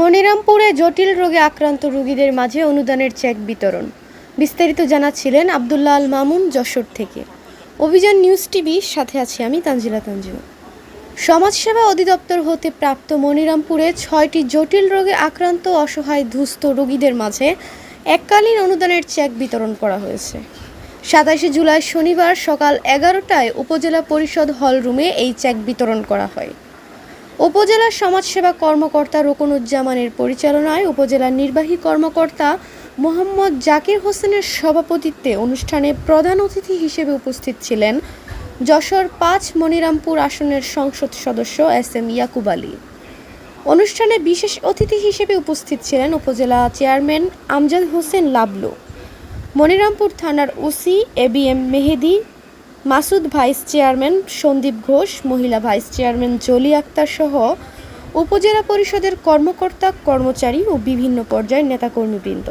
মনিরামপুরে জটিল রোগে আক্রান্ত রোগীদের মাঝে অনুদানের চেক বিতরণ। বিস্তারিত জানাচ্ছিলেন আবদুল্লাহ আল মামুন যশোর থেকে। অভিযান নিউজ টিভির সাথে আছি আমি তানজিলা তানজু সমাজসেবা অধিদপ্তর হতে প্রাপ্ত মনিরামপুরে ছয়টি জটিল রোগে আক্রান্ত অসহায় দুস্থ রোগীদের মাঝে এককালীন অনুদানের চেক বিতরণ করা হয়েছে। সাতাশে জুলাই শনিবার সকাল এগারোটায় উপজেলা পরিষদ হল রুমে এই চেক বিতরণ করা হয়। উপজেলা সমাজসেবা কর্মকর্তা রোকনুজ্জামানের পরিচালনায় উপজেলার নির্বাহী কর্মকর্তা মোহাম্মদ জাকির হোসেনের সভাপতিত্বে অনুষ্ঠানে প্রধান অতিথি হিসেবে উপস্থিত ছিলেন যশোর পাঁচ মনিরামপুর আসনের সংসদ সদস্য এস এম ইয়াকুব আলী। অনুষ্ঠানে বিশেষ অতিথি হিসেবে উপস্থিত ছিলেন উপজেলা চেয়ারম্যান আমজাদ হোসেন লাবলু, মনিরামপুর থানার OC A B M Mehedi Masud vice chairman Sandip Ghosh, মহিলা ভাইস চেয়ারম্যান জলি আক্তার সহ উপজেলা পরিষদের কর্মকর্তা, কর্মচারী ও বিভিন্ন পর্যায়ের নেতাকর্মীবৃন্দ।